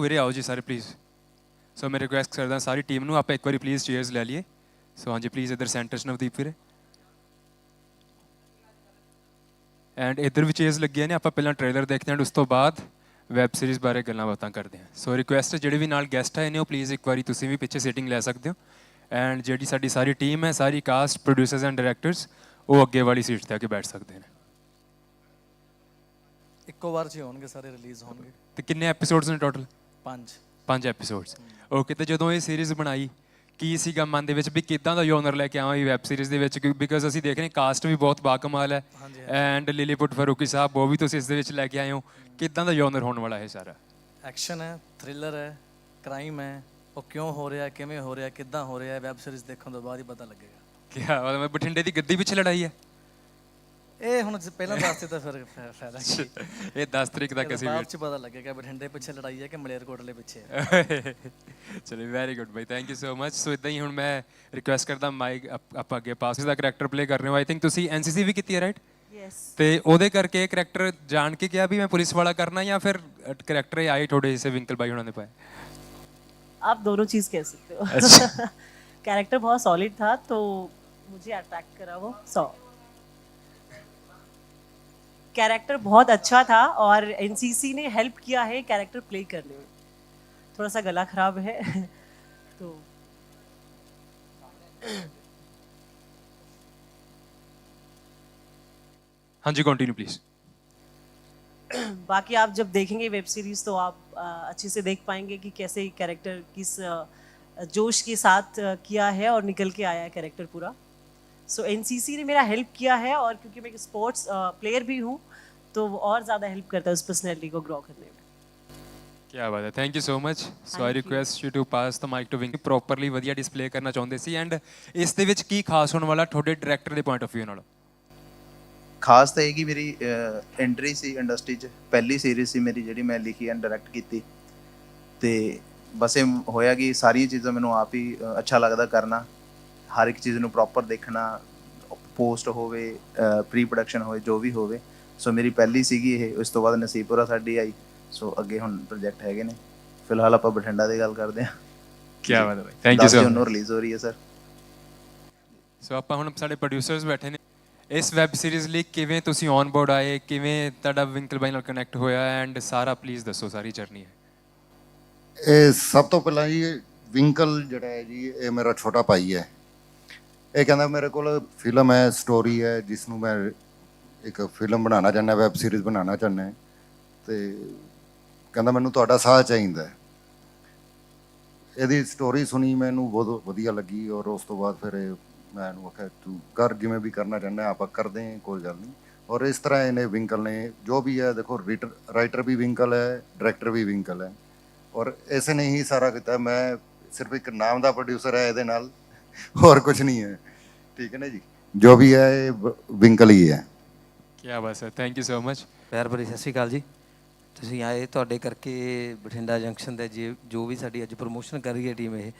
ਵੀਰੇ ਆਓ ਜੀ ਸਾਰੇ ਪਲੀਜ਼ ਸੋ ਮੈਂ ਰਿਕੁਐਸਟ ਕਰਦਾ ਸਾਰੀ ਟੀਮ ਨੂੰ ਆਪਾਂ ਇੱਕ ਵਾਰੀ ਪਲੀਜ਼ ਚੇਅਰਸ ਲੈ ਲਈਏ। ਸੋ ਹਾਂਜੀ ਪਲੀਜ਼ ਇਧਰ ਸੈਂਟਰ 'ਚ ਨਵਦੀਪ ਵੀਰੇ। ਐਂਡ ਇਧਰ ਵੀ ਚੇਅਰਸ ਲੱਗੀਆਂ ਨੇ ਆਪਾਂ ਪਹਿਲਾਂ ਟ੍ਰੇਲਰ ਦੇਖਦੇ ਹਾਂ ਉਸ ਤੋਂ ਬਾਅਦ ਵੈਬ ਸੀਰੀਜ਼ ਬਾਰੇ ਗੱਲਾਂ ਬਾਤਾਂ ਕਰਦੇ ਹਾਂ। ਸੋ ਰਿਕੁਐਸਟ ਜਿਹੜੇ ਵੀ ਨਾਲ ਗੈਸਟ ਆਏ ਨੇ ਉਹ ਪਲੀਜ਼ ਇੱਕ ਵਾਰੀ ਤੁਸੀਂ ਵੀ ਪਿੱਛੇ ਸੀਟਿੰਗ ਲੈ ਸਕਦੇ ਹੋ। ਐਂਡ ਜਿਹੜੀ ਸਾਡੀ ਸਾਰੀ ਟੀਮ ਹੈ ਸਾਰੀ ਕਾਸਟ ਪ੍ਰੋਡਿਊਸਰਸ ਐਂਡ ਡਾਇਰੈਕਟਰਸ ਉਹ ਅੱਗੇ ਵਾਲੀ ਸੀਟ ਤੇ ਆ ਕੇ ਬੈਠ ਸਕਦੇ ਨੇ। ਇੱਕੋ ਵਾਰ 'ਚ ਹੋਣਗੇ ਸਾਰੇ ਰਿਲੀਜ਼ ਹੋਣਗੇ। ਤੇ ਕਿੰਨੇ ਐਪੀਸੋਡਸ ਨੇ ਟੋਟਲ ਪੰਜ। ਪੰਜ ਐਪੀਸੋਡਸ ਓਕੇ ਤੇ ਜਦੋਂ ਇਹ ਸੀਰੀਜ਼ ਬਣਾਈ ਕੀ ਸੀਗਾ ਮਨ ਦੇ ਵਿੱਚ ਵੀ ਕਿਦਾਂ ਦਾ ਯੋਨਰ ਲੈ ਕੇ ਆਵਾਂ ਇਹ ਵੈਬ ਸੀਰੀਜ਼ ਦੇ ਵਿੱਚ? ਬਿਕਾਜ਼ ਅਸੀਂ ਦੇਖ ਰਹੇ ਕਾਸਟ ਵੀ ਬਹੁਤ ਬਾਕਮਾਲ ਹੈ। ਐਂਡ ਲਿਲੀਪੁੱਟ ਫਾਰੂਕੀ ਸਾਹਿਬ ਉਹ ਵੀ ਤੁਸੀਂ ਇਸ ਦੇ ਵਿੱਚ ਲੈ ਕੇ ਆਏ ਹੋ। ਕਿਦਾਂ ਦਾ ਯੋਨਰ ਹੋਣ ਵਾਲਾ ਹੈ ਸਾਰਾ? ਐਕਸ਼ਨ ਹੈ ਥ੍ਰਿਲਰ ਹੈ ਕ੍ਰਾਈਮ ਹੈ ਉਹ ਕਿਉਂ ਹੋ ਰਿਹਾ ਕਿਵੇਂ ਹੋ ਰਿਹਾ ਕਿੱਦਾਂ ਹੋ ਰਿਹਾ ਵੈਬ ਸੀਰੀਜ਼ ਦੇਖਣ ਤੋਂ ਬਾਅਦ ਹੀ ਪਤਾ ਲੱਗੇਗਾ। ਕੀ ਮੈਂ ਬਠਿੰਡੇ ਦੀ ਗੱਦੀ ਪਿੱਛੇ ਲੜਾਈ ਹੈ। ਇਹ ਹੁਣ ਜੇ ਪਹਿਲਾਂ ਦੱਸਦੇ ਤਾਂ ਫਿਰ ਫਾ- ਫਾਇਦਾ ਕੀ ਇਹ 10 ਤਰੀਕ ਤੱਕ ਅਸੀਂ ਬਾਅਦ ਚ ਪਤਾ ਲੱਗੇਗਾ ਬਠਿੰਡੇ ਪਿੱਛੇ ਲੜਾਈ ਹੈ ਕਿ ਮਲੇਰਕੋਟਲੇ ਪਿੱਛੇ ਹੈ ਚਲੋ very good by thank you so much so ਇਦਾਂ ਹੀ ਹੁਣ ਮੈਂ ਰਿਕੁਐਸਟ ਕਰਦਾ ਮਾਈਕ ਆਪਾਂ ਅੱਗੇ ਪਾਸ ਦਾ ਕੈਰੈਕਟਰ ਪਲੇ ਕਰ ਰਹੇ ਹੋ ਆਈ ਥਿੰਕ ਤੁਸੀਂ ਐਨਸੀਸੀ ਵੀ ਕੀਤੀ ਹੈ ਰਾਈਟ यस ਤੇ ਉਹਦੇ ਕਰਕੇ ਇਹ ਕਰੈਕਟਰ ਜਾਣ ਕੇ ਕਿਹਾ ਵੀ ਮੈਂ ਪੁਲਿਸ ਵਾਲਾ ਕਰਨਾ ਜਾਂ ਫਿਰ ਕਰੈਕਟਰ ਇਹ ਆਏ ਥੋੜੇ ਸੇ ਵਿੰਕਲ ਬਾਈ ਉਹਨਾਂ ਨੇ ਪਾਏ आप दोनों चीज कह सकते हो अच्छा। कैरेक्टर बहुत सॉलिड था तो मुझे अट्रैक्ट करा वो सौ कैरेक्टर बहुत अच्छा था और एनसीसी ने हेल्प किया है कैरेक्टर प्ले करने में। थोड़ा सा गला ख़राब है तो। हाँ जी कंटिन्यू प्लीज़ बाकी आप जब देखेंगे वेब सीरीज़ तो आप अच्छे से देख पाएँगे कि कैसे कैरेक्टर किस जोश के साथ किया है और निकल के आया है कैरेक्टर पूरा। सो एनसीसी ने मेरा हेल्प किया है और क्योंकि मैं एक स्पोर्ट्स प्लेयर भी हूँ तो वो और ज़्यादा हेल्प करता है उस पर्सनैलिटी को ग्रो करने में ਕੀ ਬਾਤ ਹੈ thank you so much so I Thank you. Request you to pass the mic to ਵਿੰਕ properly ਵਧੀਆ ਡਿਸਪਲੇ ਕਰਨਾ ਚਾਹੁੰਦੇ ਸੀ ਐਂਡ ਇਸ ਦੇ ਵਿੱਚ ਕੀ ਖਾਸ ਹੋਣ ਵਾਲਾ ਤੁਹਾਡੇ ਡਾਇਰੈਕਟਰ ਦੇ ਪੁਆਇੰਟ ਆਫ View ਨਾਲ ਖਾਸ ਤਾਂ ਇਹ ਕਿ ਮੇਰੀ ਐਂਟਰੀ ਸੀ ਇੰਡਸਟਰੀ 'ਚ ਪਹਿਲੀ ਸੀਰੀਜ਼ ਸੀ ਮੇਰੀ ਜਿਹੜੀ ਮੈਂ ਲਿਖੀ ਐਂਡ ਡਾਇਰੈਕਟ ਕੀਤੀ ਤੇ ਬਸ ਇਹ ਹੋਇਆ ਕਿ ਸਾਰੀਆਂ ਚੀਜ਼ਾਂ ਮੈਨੂੰ ਆਪ ਹੀ ਅ, ਅੱਛਾ ਲੱਗਦਾ ਕਰਨਾ ਹਰ ਇੱਕ ਚੀਜ਼ ਨੂੰ ਪ੍ਰੋਪਰ ਦੇਖਣਾ ਪੋਸਟ ਹੋਵੇ ਪ੍ਰੀ ਪ੍ਰੋਡਕਸ਼ਨ ਹੋਵੇ ਜੋ ਵੀ ਹੋਵੇ। ਸੋ ਮੇਰੀ ਪਹਿਲੀ ਸੀਗੀ ਇਹ ਉਸ ਤੋਂ ਬਾਅਦ ਨਸੀਬਪੁਰਾ ਸਾਡੀ ਆਈ। ਸੋ ਅੱਗੇ ਹੁਣ ਪ੍ਰੋਜੈਕਟ ਹੈਗੇ ਨੇ। ਫਿਲਹਾਲ ਆਪਾਂ ਬਠਿੰਡਾ ਦੀ ਗੱਲ ਕਰਦੇ ਹਾਂ। ਕੀ ਬਾਤ ਹੈ ਬਾਈ। Thank you so June much ਨੂੰ ਰਿਲੀਜ਼ ਹੋ ਰਹੀ ਹੈ ਸਰ ਸੋ ਆਪਾਂ ਹੁਣ ਸਾਡੇ ਪ੍ਰੋਡਿਊਸਰਸ ਬੈਠੇ ਨੇ। ਇਸ ਵੈਬ ਸੀਰੀਜ਼ ਲਈ ਕਿਵੇਂ ਤੁਸੀਂ ਔਨ ਬੋਰਡ ਆਏ? ਕਿਵੇਂ ਤੁਹਾਡਾ ਵਿੰਕਲ ਬਾਈ ਨਾਲ ਕਨੈਕਟ ਹੋਇਆ? ਐਂਡ ਸਾਰਾ ਪਲੀਜ਼ ਦੱਸੋ ਸਾਰੀ ਜਰਨੀ ਹੈ। ਇਹ ਸਭ ਤੋਂ ਪਹਿਲਾਂ ਜੀ ਵਿੰਕਲ ਜਿਹੜਾ ਹੈ ਜੀ ਇਹ ਮੇਰਾ ਛੋਟਾ ਭਾਈ ਹੈ। ਇਹ ਕਹਿੰਦਾ ਮੇਰੇ ਕੋਲ ਫਿਲਮ ਹੈ ਸਟੋਰੀ ਹੈ ਜਿਸ ਨੂੰ ਮੈਂ ਇੱਕ ਫਿਲਮ ਬਣਾਉਣਾ ਚਾਹੁੰਦਾ ਵੈਬ ਸੀਰੀਜ਼ ਬਣਾਉਣਾ ਚਾਹੁੰਦਾ ਤੇ ਕਹਿੰਦਾ ਮੈਨੂੰ ਤੁਹਾਡਾ ਸਾਥ ਚਾਹੀਦਾ ਇਹਦੀ ਸਟੋਰੀ ਸੁਣੀ ਮੈਨੂੰ ਬਹੁਤ ਵਧੀਆ ਲੱਗੀ ਔਰ ਉਸ ਤੋਂ ਬਾਅਦ ਫਿਰ ਮੈਂ ਇਹਨੂੰ ਆਖਿਆ, ਤੂੰ ਕਰ, ਜਿਵੇਂ ਵੀ ਕਰਨਾ ਚਾਹੁੰਦਾ ਆਪਾਂ ਕਰਦੇ ਹਾਂ, ਕੋਈ ਗੱਲ ਨਹੀਂ। ਔਰ ਇਸ ਤਰ੍ਹਾਂ ਇਹਨੇ ਵਿੰਕਲ ਨੇ ਜੋ ਵੀ ਹੈ, ਦੇਖੋ ਰਾਈਟਰ ਵੀ ਵਿੰਕਲ ਹੈ ਡਾਇਰੈਕਟਰ ਵੀ ਵਿੰਕਲ ਹੈ। ਔਰ ਇਸ ਨੇ ਹੀ ਸਾਰਾ ਕੀਤਾ। ਮੈਂ ਸਿਰਫ ਇੱਕ ਨਾਮ ਦਾ ਪ੍ਰੋਡਿਊਸਰ ਹੈ ਇਹਦੇ ਨਾਲ। ਹੋਰ ਕੁਝ ਨਹੀਂ ਹੈ। ਠੀਕ ਹੈ ਨਾ ਜੀ? ਜੋ ਵੀ ਹੈ ਇਹ ਵ- ਵਿੰਕਲ ਹੀ ਹੈ। ਕੀ ਬਾਤ ਹੈ ਥੈਂਕ ਯੂ ਸੋ ਮਚ ਪਿਆਰ ਭਰੀ ਸਤਿ ਸ਼੍ਰੀ ਅਕਾਲ ਜੀ। ਤੁਸੀਂ ਆਏ ਤੁਹਾਡੇ ਕਰਕੇ ਬਠਿੰਡਾ ਜੰਕਸ਼ਨ ਦੇ ਜੇ ਜੋ ਵੀ ਸਾਡੀ ਅੱਜ ਪ੍ਰੋਮੋਸ਼ਨ ਕਰ ਰਹੀ ਹੈ ਟੀਮ ਇਹ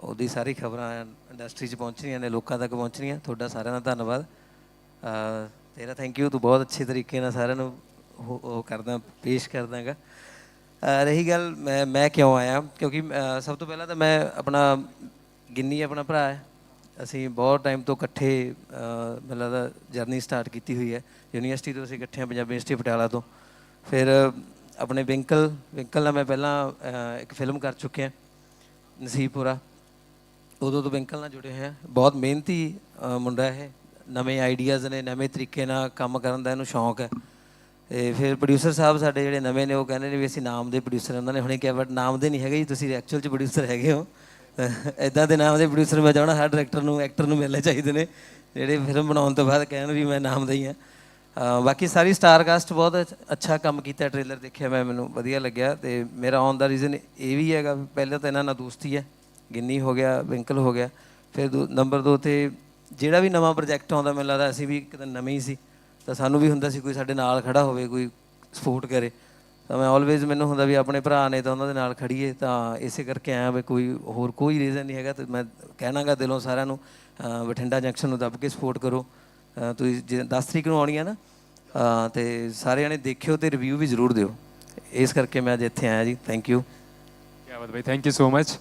ਉਹਦੀ ਸਾਰੀ ਖਬਰਾਂ ਇੰਡਸਟਰੀ 'ਚ ਪਹੁੰਚ ਰਹੀਆਂ ਨੇ ਲੋਕਾਂ ਤੱਕ ਪਹੁੰਚ ਰਹੀਆਂ ਤੁਹਾਡਾ ਸਾਰਿਆਂ ਦਾ ਧੰਨਵਾਦ। ਅਹ ਤੇਰਾ ਥੈਂਕ ਯੂ ਤੂੰ ਬਹੁਤ ਅੱਛੇ ਤਰੀਕੇ ਨਾਲ ਸਾਰਿਆਂ ਨੂੰ ਉਹ ਉਹ ਕਰਦਾ ਪੇਸ਼ ਕਰਦਾਗਾ। ਰਹੀ ਗੱਲ ਮੈਂ ਮੈਂ ਕਿਉਂ ਆਇਆ? ਕਿਉਂਕਿ ਅਹ ਸਭ ਤੋਂ ਪਹਿਲਾਂ ਤਾਂ ਮੈਂ ਆਪਣਾ ਗਿੰਨੀ ਆਪਣਾ ਭਰਾ ਹੈ। ਅਸੀਂ ਬਹੁਤ ਟਾਈਮ ਤੋਂ ਇਕੱਠੇ, ਅਹ, ਮੈਨੂੰ ਲੱਗਦਾ ਜਰਨੀ ਸਟਾਰਟ ਕੀਤੀ ਹੋਈ ਹੈ। ਯੂਨੀਵਰਸਿਟੀ ਤੋਂ ਅਸੀਂ ਇਕੱਠੇ ਹਾਂ, ਪੰਜਾਬੀ ਯੂਨੀਵਰਸਿਟੀ ਪਟਿਆਲਾ ਤੋਂ। ਫਿਰ ਆਪਣੇ ਵਿੰਕਲ ਵਿੰਕਲ ਨਾਲ ਮੈਂ ਪਹਿਲਾਂ ਇੱਕ ਫਿਲਮ ਕਰ ਚੁੱਕਿਆ ਨਸੀਬਪੁਰਾ ਉਦੋਂ ਤੋਂ ਵਿੰਕਲ ਨਾਲ ਜੁੜੇ ਹੋਏ ਹਾਂ। ਬਹੁਤ ਮਿਹਨਤੀ ਮੁੰਡਾ ਹੈ ਨਵੇਂ ਆਈਡੀਆਜ਼ ਨੇ, ਨਵੇਂ ਤਰੀਕੇ ਨਾਲ ਕੰਮ ਕਰਨ ਦਾ ਇਹਨੂੰ ਸ਼ੌਂਕ ਹੈ। ਤੇ ਫਿਰ ਪ੍ਰੋਡਿਊਸਰ ਸਾਹਿਬ ਸਾਡੇ ਜਿਹੜੇ ਨਵੇਂ ਨੇ, ਉਹ ਕਹਿੰਦੇ ਨੇ ਵੀ ਅਸੀਂ ਨਾਮ ਦੇ ਪ੍ਰੋਡਿਊਸਰ ਉਹਨਾਂ ਨੇ ਹੁਣੇ ਕਿਹਾ ਬਟ ਨਾਮ ਦੇ ਨਹੀਂ ਹੈਗੇ ਜੀ, ਤੁਸੀਂ ਐਕਚੁਅਲ ਚ ਪ੍ਰੋਡਿਊਸਰ ਹੈਗੇ ਹੋ। ਇਦਾਂ ਦੇ ਨਾਮ ਦੇ ਪ੍ਰੋਡਿਊਸਰ ਮੈਂ ਚਾਹਣਾ ਹਰ ਡਾਇਰੈਕਟਰ ਨੂੰ ਐਕਟਰ ਨੂੰ ਮਿਲਣੇ ਚਾਹੀਦੇ ਨੇ, ਜਿਹੜੇ ਫਿਲਮ ਬਣਾਉਣ ਤੋਂ ਬਾਅਦ ਕਹਿਣ ਵੀ ਮੈਂ ਨਾਮ ਦਾ ਹੀ। ਹਾਂ ਬਾਕੀ ਸਾਰੀ ਸਟਾਰ ਕਾਸਟ ਬਹੁਤ ਅੱਛਾ ਕੰਮ ਕੀਤਾ ਟ੍ਰੇਲਰ ਦੇਖਿਆ ਮੈਂ, ਮੈਨੂੰ ਵਧੀਆ ਲੱਗਿਆ ਤੇ ਮੇਰਾ ਆਉਣ ਦਾ ਰੀਜ਼ਨ ਇਹ ਵੀ ਹੈਗਾ ਵੀ ਪਹਿਲਾਂ ਤਾਂ ਇਹਨਾਂ ਨਾਲ ਦੋਸਤੀ ਹੈ, ਗਿੰਨੀ ਹੋ ਗਿਆ, ਵਿੰਕਲ ਹੋ ਗਿਆ, ਫਿਰ ਨੰਬਰ 2 ਤੇ ਜਿਹੜਾ ਵੀ ਨਵਾਂ ਪ੍ਰੋਜੈਕਟ ਆਉਂਦਾ, ਮੈਨੂੰ ਲੱਗਦਾ ਅਸੀਂ ਵੀ ਇੱਕ ਤਾਂ ਨਵੇਂ ਹੀ ਸੀ, ਤਾਂ ਸਾਨੂੰ ਵੀ ਹੁੰਦਾ ਸੀ ਕੋਈ ਸਾਡੇ ਨਾਲ ਖੜਾ ਹੋਵੇ, ਕੋਈ ਸਪੋਰਟ ਕਰੇ। ਤਾਂ ਮੈਂ ਆਲਵੇਜ਼ ਮੈਨੂੰ ਹੁੰਦਾ ਵੀ ਆਪਣੇ ਭਰਾ ਨੇ ਤਾਂ ਉਹਨਾਂ ਦੇ ਨਾਲ ਖੜੀਏ ਤਾਂ ਇਸੇ ਕਰਕੇ ਆਇਆ ਵੀ ਕੋਈ ਹੋਰ ਕੋਈ ਰੀਜ਼ਨ ਨਹੀਂ ਹੈਗਾ ਤੇ ਮੈਂ ਕਹਿਣਾਗਾ ਦਿਲੋਂ ਸਾਰਿਆਂ ਨੂੰ ਬਠਿੰਡਾ ਜੰਕਸ਼ਨ ਨੂੰ ਦੱਬ ਕੇ ਸਪੋਰਟ ਕਰੋ। ਤੁਸੀਂ ਜੇ 10 ਤਰੀਕ ਨੂੰ ਆਉਣੀ ਹੈ ਨਾ ਤੇ ਸਾਰਿਆਂ ਨੇ ਦੇਖਿਓ ਤੇ ਰਿਵਿਊ ਵੀ ਜ਼ਰੂਰ ਦਿਓ। ਇਸ ਕਰਕੇ ਮੈਂ ਅੱਜ ਇੱਥੇ ਆਇਆ ਜੀ thank you Baat Bhai thank you so much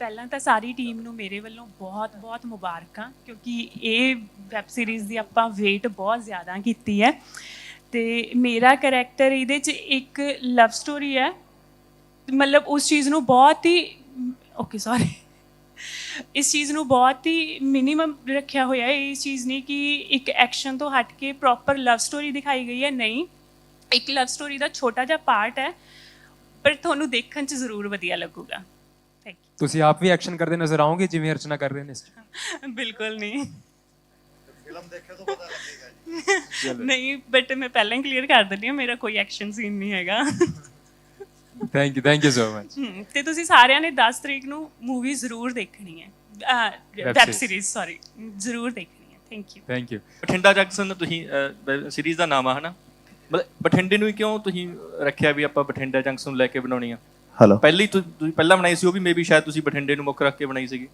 ਪਹਿਲਾਂ ਤਾਂ ਸਾਰੀ ਟੀਮ ਨੂੰ ਮੇਰੇ ਵੱਲੋਂ ਬਹੁਤ-ਬਹੁਤ ਮੁਬਾਰਕਾਂ ਕਿਉਂਕਿ ਇਹ ਵੈਬ ਸੀਰੀਜ਼ ਦੀ ਆਪਾਂ ਵੇਟ ਬਹੁਤ ਜ਼ਿਆਦਾ ਕੀਤੀ ਹੈ। ਤੇ ਮੇਰਾ ਕੈਰੈਕਟਰ ਇਹਦੇ 'ਚ ਇੱਕ ਲਵ ਸਟੋਰੀ ਹੈ। ਮਤਲਬ ਉਸ ਚੀਜ਼ ਨੂੰ ਬਹੁਤ ਹੀ ਓਕੇ ਸੌਰੀ ਇਸ ਚੀਜ਼ ਨੂੰ ਬਹੁਤ ਹੀ ਮਿਨੀਮਮ ਰੱਖਿਆ ਹੋਇਆ ਹੈ। ਇਸ ਚੀਜ਼ ਨਹੀਂ ਕਿ ਇੱਕ ਐਕਸ਼ਨ ਤੋਂ ਹਟ ਕੇ ਪ੍ਰੋਪਰ ਲਵ ਸਟੋਰੀ ਦਿਖਾਈ ਗਈ ਹੈ। ਨਹੀਂ ਇੱਕ ਲਵ ਸਟੋਰੀ ਦਾ ਛੋਟਾ ਜਿਹਾ ਪਾਰਟ ਹੈ ਪਰ ਤੁਹਾਨੂੰ ਦੇਖਣ 'ਚ ਜ਼ਰੂਰ ਵਧੀਆ ਲੱਗੂਗਾ। ਥੈਂਕ ਯੂ ਤੁਸੀਂ ਆਪ ਵੀ ਐਕਸ਼ਨ ਕਰਦੇ ਨਜ਼ਰ ਆਓਗੇ ਜਿਵੇਂ ਅਰਚਨਾ ਕਰ ਰਹੇ ਨੇ? ਬਿਲਕੁਲ ਨਹੀਂ। ਫਿਲਮ ਦੇਖੇ ਤੋਂ ਪਤਾ ਲੱਗੇਗਾ ਨਹੀਂ ਬਟ ਮੈਂ ਪਹਿਲਾਂ ਹੀ ਕਲੀਅਰ ਕਰ ਦਿੰਦੀ ਹਾਂ ਮੇਰਾ ਕੋਈ ਐਕਸ਼ਨ ਸੀਨ ਨਹੀਂ ਹੈਗਾ। Thank you thank you so much hmm, ਤੇ ਤੁਸੀਂ ਸਾਰਿਆਂ ਨੇ 10 ਤਰੀਕ ਨੂੰ ਮੂਵੀ ਜ਼ਰੂਰ ਦੇਖਣੀ ਹੈ। Web series. ਸੀਰੀਜ਼ ਸੌਰੀ ਜ਼ਰੂਰ ਦੇਖਣੀ ਹੈ। Thank you thank you Bathinda junction ਤੁਸੀਂ ਸੀਰੀਜ਼ ਦਾ ਨਾਮ ਆ ਹਨਾ? ਮਤਲਬ ਬਠਿੰਡੇ ਨੂੰ ਹੀ ਕਿਉਂ ਤੁਸੀਂ ਰੱਖਿਆ ਵੀ ਆਪਾਂ ਬਠਿੰਡਾ ਜੰਕਸ਼ਨ ਨੂੰ ਲੈ ਕੇ ਬਣਾਉਣੀ ਆ? ਹੈਲੋ ਪਹਿਲੀ ਤੁ- ਤੁਸੀਂ ਪਹਿਲਾਂ ਬਣਾਈ ਸੀ ਉਹ ਵੀ ਮੇਬੀ ਸ਼ਾਇਦ ਤੁਸੀਂ ਬਠਿੰਡੇ ਨੂੰ ਮੁੱਖ ਰੱਖ ਕੇ ਬਣਾਈ ਸੀਗੀ।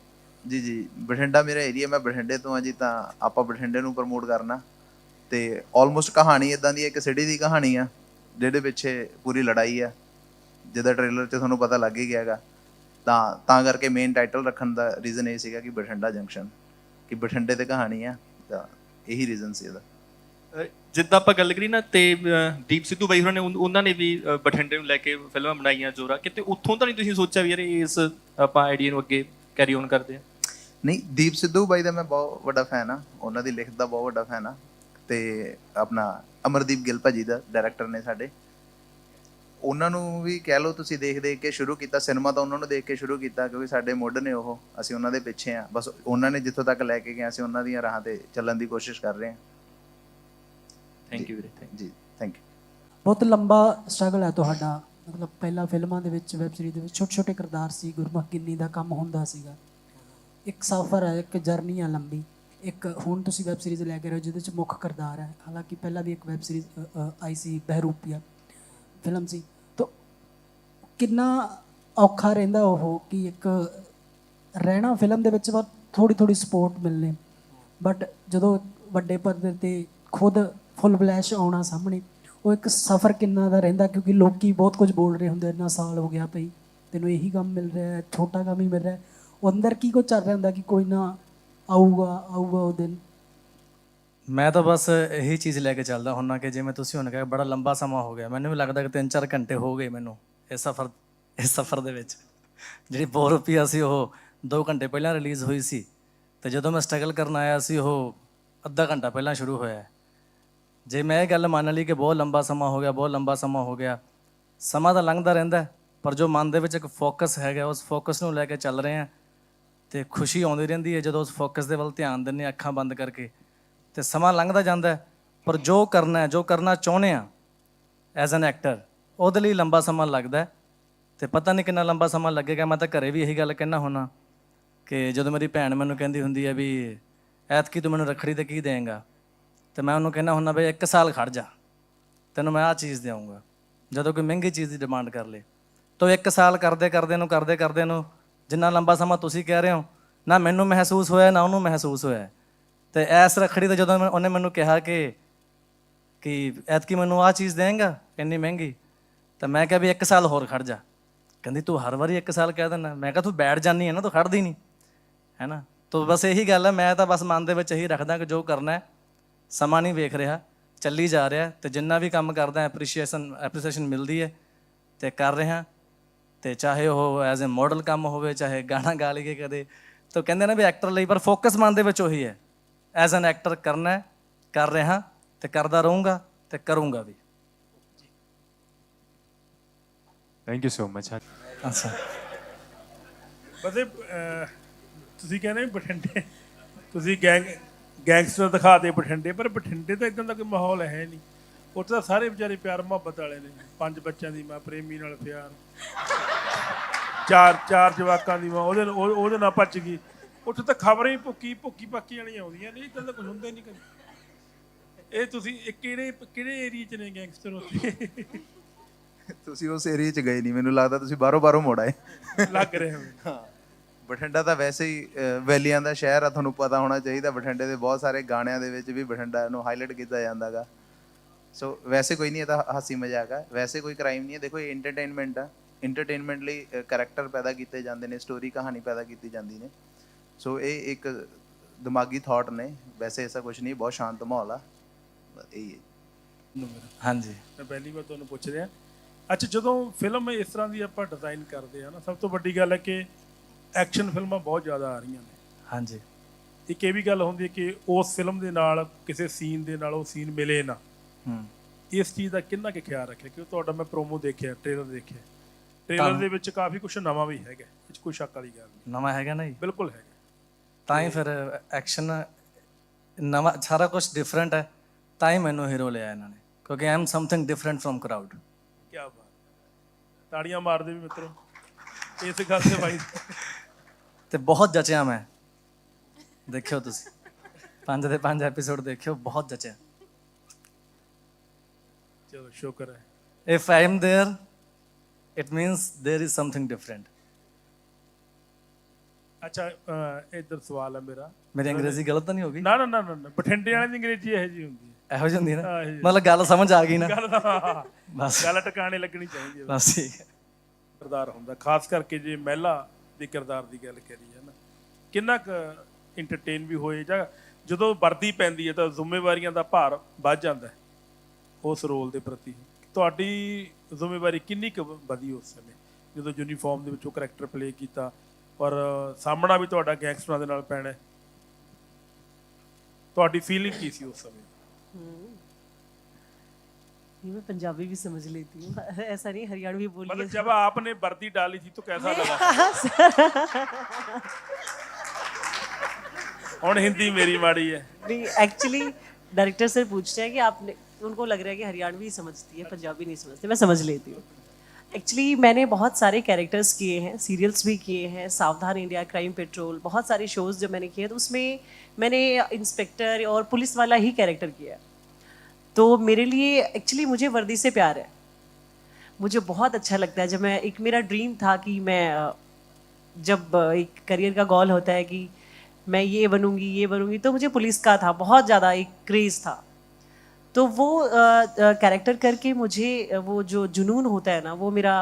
ਜੀ ਜੀ। ਬਠਿੰਡਾ ਮੇਰਾ ਏਰੀਆ ਮੈਂ ਬਠਿੰਡੇ ਤੋਂ ਆ ਜੀ, ਤਾਂ ਆਪਾਂ ਬਠਿੰਡੇ ਨੂੰ ਪ੍ਰਮੋਟ ਕਰਨਾ। ਤੇ ਆਲਮੋਸਟ ਕਹਾਣੀ ਇਦਾਂ ਦੀ ਹੈ, ਇੱਕ ਸਿਟੀ ਦੀ ਕਹਾਣੀ ਆ, ਜਿਹਦੇ ਪਿੱਛੇ ਪੂਰੀ ਲੜਾਈ ਆ। ਜਿਹਦਾ ਟ੍ਰੇਲਰ 'ਚ ਤੁਹਾਨੂੰ ਪਤਾ ਲੱਗ ਹੀ ਗਿਆਗਾ ਤਾਂ ਤਾਂ ਕਰਕੇ ਮੇਨ ਟਾਈਟਲ ਰੱਖਣ ਦਾ ਰੀਜ਼ਨ ਇਹ ਸੀਗਾ ਕਿ ਬਠਿੰਡਾ ਜੰਕਸ਼ਨ ਕਿ ਬਠਿੰਡੇ ਤੇ ਕਹਾਣੀ ਆ, ਤਾਂ ਇਹੀ ਰੀਜ਼ਨ ਸੀ ਇਹਦਾ। ਜਿੱਦਾਂ ਆਪਾਂ ਗੱਲ ਕਰੀ ਨਾ, ਤੇ ਦੀਪ ਸਿੱਧੂ ਬਾਈ ਹੋਰਾਂ ਨੇ ਉਹਨਾਂ ਨੇ ਵੀ ਬਠਿੰਡੇ ਨੂੰ ਲੈ ਕੇ ਫਿਲਮਾਂ ਬਣਾਈਆਂ ਜੋਰਾ। ਕਿਤੇ ਉੱਥੋਂ ਤਾਂ ਨਹੀਂ ਤੁਸੀਂ ਸੋਚਿਆ ਵੀ ਯਾਰ ਇਸ ਆਪਾਂ ਆਈਡੀਆ ਨੂੰ ਅੱਗੇ ਕੈਰੀ ਔਨ ਕਰਦੇ ਆ? ਨਹੀਂ ਦੀਪ ਸਿੱਧੂ ਬਾਈ ਦਾ ਮੈਂ ਬਹੁਤ ਵੱਡਾ ਫੈਨ ਆ। ਉਹਨਾਂ ਦੀ ਲਿਖਤ ਦਾ ਬਹੁਤ ਵੱਡਾ ਫੈਨ ਆ। ਤੇ ਆਪਣਾ ਅਮਰਦੀਪ ਗਿੱਲ ਭਾਜੀ ਦਾ ਡਾਇਰੈਕਟਰ ਨੇ ਸਾਡੇ। ਉਹਨਾਂ ਨੂੰ ਵੀ ਕਹਿ ਲਓ ਤੁਸੀਂ ਦੇਖ ਦੇਖ ਕੇ ਸ਼ੁਰੂ ਕੀਤਾ। ਸਿਨੇਮਾ ਤਾਂ ਉਹਨਾਂ ਨੂੰ ਦੇਖ ਕੇ ਸ਼ੁਰੂ ਕੀਤਾ ਕਿਉਂਕਿ ਸਾਡੇ ਮੁੱਢ ਨੇ ਉਹ। ਅਸੀਂ ਉਹਨਾਂ ਦੇ ਪਿੱਛੇ ਆ। ਬਸ ਉਹਨਾਂ ਨੇ ਜਿੱਥੋਂ ਤੱਕ ਲੈ ਕੇ ਗਏ ਅਸੀਂ ਉਹਨਾਂ ਦੀਆਂ ਰਾਹਾਂ ਤੇ ਚੱਲਣ ਦੀ ਕੋਸ਼ਿਸ਼ ਕਰ ਰਹੇ ਹਾਂ ਥੈਂਕ ਯੂ ਵੀਰੇ. ਜੀ ਥੈਂਕ ਯੂ ਬਹੁਤ ਲੰਬਾ ਸਟਰਗਲ ਹੈ ਤੁਹਾਡਾ। ਮਤਲਬ ਪਹਿਲਾਂ ਫਿਲਮਾਂ ਦੇ ਵਿੱਚ ਵੈਬ ਸੀਰੀਜ਼ ਦੇ ਵਿੱਚ ਛੋਟੇ ਛੋਟੇ ਕਿਰਦਾਰ ਸੀ ਗੁਰਮੁਖ ਗਿੰਨੀ ਦਾ ਕੰਮ ਹੁੰਦਾ ਸੀਗਾ। ਇੱਕ ਸਫ਼ਰ ਹੈ, ਇੱਕ ਜਰਨੀ ਆ ਲੰਬੀ। ਇੱਕ ਹੁਣ ਤੁਸੀਂ ਵੈਬ ਸੀਰੀਜ਼ ਲੈ ਕੇ ਰਹੇ ਹੋ, ਜਿਹਦੇ ਵਿੱਚ ਮੁੱਖ ਕਿਰਦਾਰ ਹੈ। ਹਾਲਾਂਕਿ ਪਹਿਲਾਂ ਵੀ ਇੱਕ ਵੈਬ ਸੀਰੀਜ਼ ਆਈ ਸੀ ਬਹਿਰੂਪੀਆ ਫਿਲਮ ਸੀ। ਤਾਂ ਕਿੰਨਾ ਔਖਾ ਰਹਿੰਦਾ ਉਹ ਕਿ ਇੱਕ ਰਹਿਣਾ ਫਿਲਮ ਦੇ ਵਿੱਚ ਬਸ ਥੋੜੀ ਥੋੜੀ ਸਪੋਰਟ ਮਿਲਨੇ ਬਟ ਜਦੋਂ ਵੱਡੇ ਪਰਦੇ ਤੇ ਖੁਦ ਫੁੱਲ ਬਲੈਸ਼ ਆਉਣਾ ਸਾਹਮਣੇ, ਉਹ ਇੱਕ ਸਫ਼ਰ ਕਿੰਨਾ ਦਾ ਰਹਿੰਦਾ ਕਿਉਂਕਿ ਲੋਕੀ ਬਹੁਤ ਕੁਝ ਬੋਲ ਰਹੇ ਹੁੰਦੇ ਇੰਨਾ ਸਾਲ ਹੋ ਗਿਆ ਭਈ, ਤੈਨੂੰ ਇਹੀ ਕੰਮ ਮਿਲ ਰਿਹਾ ਹੈ, ਛੋਟਾ ਕੰਮ ਹੀ ਮਿਲ ਰਿਹਾ ਹੈ। ਉਹ ਅੰਦਰ ਕੀ ਕੁਝ ਚੱਲ ਰਿਹਾ ਹੁੰਦਾ ਕਿ ਕੋਈ ਨਾ ਆਊਗਾ ਆਊਗਾ ਉਹ ਦਿਨ? ਮੈਂ ਤਾਂ ਬਸ ਇਹੀ ਚੀਜ਼ ਲੈ ਕੇ ਚੱਲਦਾ ਹੁੰਨਾ ਕਿ ਜਿਵੇਂ ਤੁਸੀਂ ਹੁਣ ਕਿਹਾ ਬੜਾ ਲੰਬਾ ਸਮਾਂ ਹੋ ਗਿਆ। ਮੈਨੂੰ ਵੀ ਲੱਗਦਾ ਕਿ 3-4 ਘੰਟੇ ਹੋ ਗਏ ਮੈਨੂੰ ਇਸ ਸਫ਼ਰ ਇਸ ਸਫ਼ਰ ਦੇ ਵਿੱਚ। ਜਿਹੜੀ ਬੋਰਪੀਆ ਸੀ ਉਹ 2 ਘੰਟੇ ਪਹਿਲਾਂ ਰਿਲੀਜ਼ ਹੋਈ ਸੀ ਤੇ ਜਦੋਂ ਮੈਂ ਸਟਰਗਲ ਕਰਨ ਆਇਆ ਸੀ ਉਹ ਅੱਧਾ ਘੰਟਾ ਪਹਿਲਾਂ ਸ਼ੁਰੂ ਹੋਇਆ ਜੇ ਮੈਂ ਇਹ ਗੱਲ ਮੰਨ ਲਈ ਕਿ ਬਹੁਤ ਲੰਬਾ ਸਮਾਂ ਹੋ ਗਿਆ, ਬਹੁਤ ਲੰਬਾ ਸਮਾਂ ਹੋ ਗਿਆ, ਸਮਾਂ ਤਾਂ ਲੰਘਦਾ ਰਹਿੰਦਾ ਪਰ ਜੋ ਮਨ ਦੇ ਵਿੱਚ ਇੱਕ ਫੋਕਸ ਹੈਗਾ, ਉਸ ਫੋਕਸ ਨੂੰ ਲੈ ਕੇ ਚੱਲ ਰਹੇ ਹਾਂ। ਤੇ ਖੁਸ਼ੀ ਆਉਂਦੀ ਰਹਿੰਦੀ ਹੈ ਜਦੋਂ ਉਸ ਫੋਕਸ ਦੇ ਵੱਲ ਧਿਆਨ ਦਿੰਦੇ ਅੱਖਾਂ ਬੰਦ ਕਰਕੇ। ਤੇ ਸਮਾਂ ਲੰਘਦਾ ਜਾਂਦਾ ਪਰ ਜੋ ਕਰਨਾ ਹੈ, ਜੋ ਕਰਨਾ ਚਾਹੁੰਦੇ ਆ ਐਜ਼ ਐਨ ਐਕਟਰ ਉਹਦੇ ਲਈ ਲੰਬਾ ਸਮਾਂ ਲੱਗਦਾ ਹੈ। ਤੇ ਪਤਾ ਨਹੀਂ ਕਿੰਨਾ ਲੰਬਾ ਸਮਾਂ ਲੱਗੇਗਾ, ਮੈਂ ਤਾਂ ਘਰੇ ਵੀ ਇਹੀ ਗੱਲ ਕਹਿਣਾ ਹੁੰਨਾ ਕਿ ਜਦੋਂ ਮੇਰੀ ਭੈਣ ਮੈਨੂੰ ਕਹਿੰਦੀ ਹੁੰਦੀ ਹੈ ਵੀ ਐਤਕੀ ਤੂੰ ਮੈਨੂੰ ਰੱਖੜੀ ਤੇ ਕੀ ਦੇਂਗਾ ਤੇ ਮੈਂ ਉਹਨੂੰ ਕਹਿਣਾ ਹੁੰਨਾ ਬਈ ਇੱਕ ਸਾਲ ਖੜ ਜਾ, ਤੈਨੂੰ ਮੈਂ ਆਹ ਚੀਜ਼ ਦੇਵਾਂਗਾ। ਜਦੋਂ ਕੋਈ ਮਹਿੰਗੀ ਚੀਜ਼ ਦੀ ਡਿਮਾਂਡ ਕਰ ਲੇ। ਤੋ ਇੱਕ ਸਾਲ ਕਰਦੇ ਕਰਦੇ ਨੂੰ ਕਰਦੇ ਕਰਦੇ ਨੂੰ ਜਿੰਨਾ ਲੰਬਾ ਸਮਾਂ ਤੁਸੀਂ ਕਹਿ ਰਹੇ ਹੋ, ਨਾ ਮੈਨੂੰ ਮਹਿਸੂਸ ਹੋਇਆ, ਨਾ ਉਹਨੂੰ ਮਹਿਸੂਸ ਹੋਇਆ। ਤੇ ਐਸ ਰੱਖੜੀ ਤੇ ਜਦੋਂ ਮੈਂ- ਉਹਨੇ ਮੈਨੂੰ ਕਿਹਾ ਕਿ ਕਿ ਐਤਕੀ ਮੈਨੂੰ ਆਹ ਚੀਜ਼ ਦੇਂਗਾ, ਇੰਨੀ ਮਹਿੰਗੀ? ਤਾਂ ਮੈਂ ਕਿਹਾ ਵੀ ਇੱਕ ਸਾਲ ਹੋਰ ਖੜ ਜਾ। ਕਹਿੰਦੀ, ਤੂੰ ਹਰ ਵਾਰੀ ਇੱਕ ਸਾਲ ਕਹਿ ਦਿੰਦਾ। ਮੈਂ ਕਿਹਾ, ਤੂੰ ਬੈਠ ਜਾਨੀ ਹੈ ਨਾ, ਤੂੰ ਖੜਦੀ ਨਹੀਂ ਹੈ ਨਾ ਤੋ ਬਸ ਇਹੀ ਗੱਲ ਹੈ ਮੈਂ ਤਾਂ ਬਸ ਮਨ ਦੇ ਵਿੱਚ ਇਹੀ ਰੱਖਦਾ ਕਿ ਜੋ ਕਰਨਾ ਹੈ, ਸਮਾਂ ਨਹੀਂ ਵੇਖ ਰਿਹਾ, ਚੱਲੀ ਜਾ ਰਿਹਾ। ਤੇ ਜਿੰਨਾ ਵੀ ਕੰਮ ਕਰਦਾ ਐਪਰੀਸ਼ੀਏਸ਼ਨ ਐਪਰੀਸੀਏਸ਼ਨ ਮਿਲਦੀ ਹੈ, ਤੇ ਕਰ ਰਿਹਾ। ਤੇ ਚਾਹੇ ਉਹ ਐਜ਼ ਅ ਮਾਡਲ ਕੰਮ ਹੋਵੇ ਚਾਹੇ ਗਾਣਾ ਗਾ ਲਈਏ ਕਦੇ ਤਾਂ ਕਹਿੰਦੇ ਨੇ ਵੀ ਐਕਟਰ ਲਈ ਪਰ ਫੋਕਸ ਮਨ ਦੇ ਵਿੱਚ ਉਹੀ ਹੈ। ਐਜ਼ ਐਨ ਐਕਟਰ ਕਰਨਾ ਹੈ ਕਰ ਰਿਹਾ ਤੇ ਕਰਦਾ ਰਹੂੰਗਾ ਤੇ ਕਰੂੰਗਾ ਵੀ। ਥੈਂਕ ਯੂ ਸੋ ਮਚ ਅੱਛਾ। ਬਸੇ ਤੁਸੀਂ ਕਹਿੰਦੇ ਵੀ ਬਠਿੰਡੇ ਤੁਸੀਂ ਗੈਂਗ ਗੈਂਗਸਟਰ ਦਿਖਾਤੇ ਬਠਿੰਡੇ ਪਰ ਬਠਿੰਡੇ ਤਾਂ ਇਦਾਂ ਦਾ ਕੋਈ ਮਾਹੌਲ ਹੈ ਨਹੀਂ। ਉੱਥੇ ਤਾਂ ਸਾਰੇ ਵਿਚਾਰੇ ਪਿਆਰ ਮੁਹੱਬਤ ਵਾਲੇ ਨੇ ਪੰਜ ਬੱਚਿਆਂ ਦੀ ਮਾਂ ਪ੍ਰੇਮੀ ਨਾਲ ਪਿਆਰ। ਚਾਰ ਚਾਰ ਜਵਾਕਾਂ ਦੀ ਮਾਂ ਉਹਦੇ ਉਹ- ਉਹਦੇ ਨਾਲ ਭੱਜ ਗਈ। ਉੱਥੇ ਤਾਂ ਖਬਰਾਂ ਹੀ ਭੁੱਕੀ ਭੁੱਕੀ ਪੱਕੀ ਵਾਲੀਆਂ ਆਉਂਦੀਆਂ ਨੇ ਇਦਾਂ ਦਾ ਕੁਝ ਹੁੰਦਾ ਹੀ ਨਹੀਂ ਕਦੇ। ਇਹ ਤੁਸੀਂ ਇਹ ਕਿਹੜੇ ਕਿਹੜੇ ਏਰੀਆ 'ਚ ਨੇ ਗੈਂਗਸਟਰ ਉੱਥੇ? ਤੁਸੀਂ ਉਸ ਏਰੀਆ 'ਚ ਗਏ ਨਹੀਂ ਮੈਨੂੰ ਲੱਗਦਾ ਤੁਸੀਂ ਬਾਹਰੋਂ ਬਾਹਰੋਂ ਮੋੜ ਆਏ। ਲੱਗ ਰਹੇ ਹਾਂ। ਬਠਿੰਡਾ ਤਾਂ ਵੈਸੇ ਹੀ ਅਹ, ਵੈਲੀਆਂ ਦਾ ਸ਼ਹਿਰ ਆ ਤੁਹਾਨੂੰ ਪਤਾ ਹੋਣਾ ਚਾਹੀਦਾ। ਬਠਿੰਡੇ ਦੇ ਬਹੁਤ ਸਾਰੇ ਗਾਣਿਆਂ ਦੇ ਵਿੱਚ ਵੀ ਬਠਿੰਡਾ ਨੂੰ ਹਾਈਲਾਈਟ ਕੀਤਾ ਜਾਂਦਾਗਾ। ਸੋ ਵੈਸੇ ਕੋਈ ਨਹੀਂ ਇਹ ਤਾਂ ਹਾਸੀ ਮਜ਼ਾਕ ਆ। ਵੈਸੇ ਕੋਈ ਕ੍ਰਾਈਮ ਨਹੀਂ ਹੈ। ਦੇਖੋ ਇਹ ਐਂਟਰਟੇਨਮੈਂਟ ਆ। ਐਂਟਰਟੇਨਮੈਂਟ ਲਈ ਕੈਰੈਕਟਰ ਪੈਦਾ ਕੀਤੇ ਜਾਂਦੇ ਨੇ ਸਟੋਰੀ ਕਹਾਣੀ ਪੈਦਾ ਕੀਤੀ ਜਾਂਦੀ ਨੇ। ਸੋ ਇਹ ਇੱਕ ਦਿਮਾਗੀ ਥਾਟ ਨੇ। ਵੈਸੇ ਐਸਾ ਕੁਝ ਨਹੀਂ ਬਹੁਤ ਸ਼ਾਂਤ ਮਾਹੌਲ ਆ। ਇਹੀ ਹੈ। ਹਾਂਜੀ। ਮੈਂ ਪਹਿਲੀ ਵਾਰ ਤੁਹਾਨੂੰ ਪੁੱਛ ਰਿਹਾ। ਅੱਛਾ ਜਦੋਂ ਫਿਲਮ ਇਸ ਤਰ੍ਹਾਂ ਦੀ ਆਪਾਂ ਡਿਜ਼ਾਈਨ ਕਰਦੇ ਆ ਨਾ ਸਭ ਤੋਂ ਵੱਡੀ ਗੱਲ ਹੈ ਕਿ ਐਕਸ਼ਨ ਫਿਲਮਾਂ ਬਹੁਤ ਜ਼ਿਆਦਾ ਆ ਰਹੀਆਂ ਨੇ। ਹਾਂਜੀ। ਇੱਕ ਇਹ ਵੀ ਗੱਲ ਹੁੰਦੀ ਹੈ ਕਿ ਉਸ ਫਿਲਮ ਦੇ ਨਾਲ ਕਿਸੇ ਸੀਨ ਦੇ ਨਾਲ ਉਹ ਸੀਨ ਮਿਲੇ ਨਾ। ਹੂੰ। ਇਸ ਚੀਜ਼ ਦਾ ਕਿੰਨਾ ਕੁ ਖਿਆਲ ਰੱਖਿਆ? ਕਿਉਂ ਤੁਹਾਡਾ ਮੈਂ ਪ੍ਰੋਮੋ ਦੇਖਿਆ ਟ੍ਰੇਲਰ ਦੇਖਿਆ। ਟ੍ਰੇਲਰ ਦੇ ਵਿੱਚ ਕਾਫੀ ਕੁਝ ਨਵਾਂ ਵੀ ਹੈਗਾ ਇਹ 'ਚ ਕੋਈ ਸ਼ੱਕ ਵਾਲੀ ਗੱਲ ਨਹੀਂ। ਨਵਾਂ ਹੈਗਾ ਨਾ ਜੀ? ਬਿਲਕੁਲ ਹੈਗਾ। ਤਾਂ ਹੀ ਫਿਰ ਐਕਸ਼ਨ ਨਵਾਂ ਸਾਰਾ ਕੁਝ ਡਿਫਰੈਂਟ ਹੈ ਤਾਂ ਹੀ ਮੈਨੂੰ ਹੀਰੋ ਲਿਆ ਇਹਨਾਂ ਨੇ ਕਿਉਂਕਿ I am something different from crowd ਕੀ ਬਾਤ ਤਾੜੀਆਂ ਮਾਰਦੇ ਵੀ ਮਿੱਤਰੋ ਇਸ ਗੱਲ ਤੇ ਬਾਈ। ਤੇ ਬਹੁਤ ਜਚਿਆ ਮੈਂ। ਦੇਖਿਓ ਤੁਸੀਂ ਪੰਜ ਦੇ ਪੰਜ ਐਪੀਸੋਡ ਦੇਖਿਓ ਬਹੁਤ ਜਚਿਆ। ਚਲੋ ਸ਼ੁਕਰ ਹੈ। If i am there it means there is something different. ਅੱਛਾ ਅਹ, ਇੱਧਰ ਸਵਾਲ ਹੈ ਮੇਰਾ ਮੇਰੀ ਅੰਗਰੇਜ਼ੀ ਗਲਤ ਤਾਂ ਨਹੀਂ ਹੋ ਗਈ ਨਾ ਨਾ ਨਾ ਨਾ ਨਾ, ਬਠਿੰਡੇ ਵਾਲਿਆਂ ਦੀ ਅੰਗਰੇਜ਼ੀ ਇਹੋ ਜੀ ਹੁੰਦੀ ਹੈ ਇਹੋ ਜਿਹੀ ਹੁੰਦੀ ਹੈ ਨਾ ਜਿਹੀ। ਮਤਲਬ ਗੱਲ ਸਮਝ ਆ ਗਈ ਨਾ ਗੱਲ ਦਾ ਬਸ ਗੱਲ ਟਿਕਾਣੇ ਲੱਗਣੀ ਚਾਹੀਦੀ ਹੈ ਬਸ ਠੀਕ ਹੈ ਕਿਰਦਾਰ ਹੁੰਦਾ ਖਾਸ ਕਰਕੇ ਜੇ ਮਹਿਲਾ ਦੇ ਕਿਰਦਾਰ ਦੀ ਗੱਲ ਕਰੀ ਹੈ ਨਾ ਕਿੰਨਾ ਕੁ ਐਂਟਰਟੇਨ ਵੀ ਹੋਏ ਜਾਂ ਜਦੋਂ ਵਰਦੀ ਪੈਂਦੀ ਹੈ ਤਾਂ ਜ਼ਿੰਮੇਵਾਰੀਆਂ ਦਾ ਭਾਰ ਵੱਧ ਜਾਂਦਾ ਹੈ ਉਸ ਰੋਲ ਦੇ ਪ੍ਰਤੀ ਤੁਹਾਡੀ ਜ਼ਿੰਮੇਵਾਰੀ ਕਿੰਨੀ ਕੁ ਵਧੀ ਉਸ ਸਮੇਂ ਜਦੋਂ ਯੂਨੀਫਾਰਮ ਦੇ ਵਿੱਚ ਉਹ ਕਰੈਕਟਰ ਪਲੇ ਕੀਤਾ ਔਰ ਸਾਹਮਣਾ ਵੀ ਤੁਹਾਡਾ ਗੈਂਗਸਟਰਾਂ ਦੇ ਨਾਲ ਪੈਣਾ ਹੈ। ਤੁਹਾਡੀ ਫੀਲਿੰਗ ਕੀ ਸੀ ਉਸ ਸਮੇਂ ये मैं पंजाबी भी समझ लेती हूँ ऐसा नहीं हरियाणवी बोलिए मतलब जब आपने वर्दी डाली थी तो कैसा लगा और हिंदी मेरी माड़ी है नहीं एक्चुअली डायरेक्टर सर पूछते हैं कि आपने उनको लग रहा है कि हरियाणवी समझती है, पंजाबी नहीं समझती, मैं समझ लेती हूँ। एक्चुअली मैंने बहुत सारे कैरेक्टर्स किए हैं सीरियल्स भी किए हैं, सावधान इंडिया क्राइम पेट्रोल बहुत सारे शोज़ जो मैंने किए तो उसमें मैंने इंस्पेक्टर और पुलिस वाला ही कैरेक्टर किया तो मेरे लिए एक्चुअली मुझे वर्दी से प्यार है। मुझे बहुत अच्छा लगता है, जब मैं, एक मेरा ड्रीम था कि मैं जब एक करियर का गोल होता है कि मैं ये बनूँगी ये बनूँगी तो मुझे पुलिस का था, बहुत ज़्यादा एक क्रेज़ था। तो वो कैरेक्टर करके मुझे अ, वो जो जुनून होता है ना वो मेरा